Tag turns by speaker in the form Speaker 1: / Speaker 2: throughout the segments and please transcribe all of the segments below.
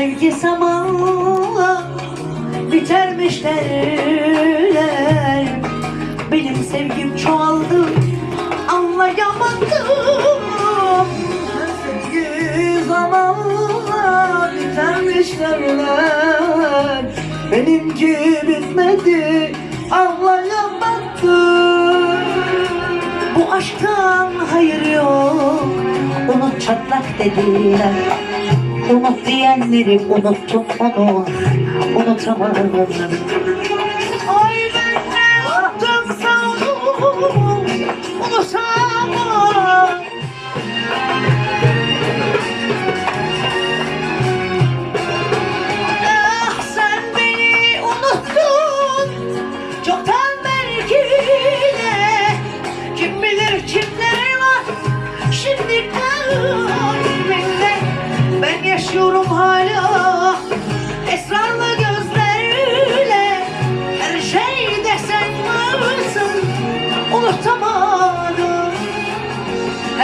Speaker 1: sevgi zamanla bitermiş derler. Benim sevgim çoğaldı anlayamadım
Speaker 2: Sevgi zamanla bitermiş Benimki bitmedi anlayamadım
Speaker 1: Bu aşktan hayır yok. Onu çatlak dediler. unos días mire, unos trompanos, unos trompanos. Hoy vendremos con salud, unos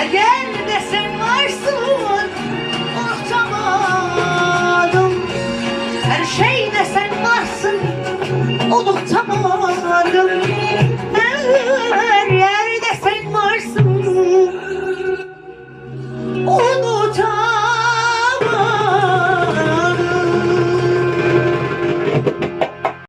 Speaker 1: Her yerde sen varsın Unutamadım. Her şeyde sen varsın Unutamadım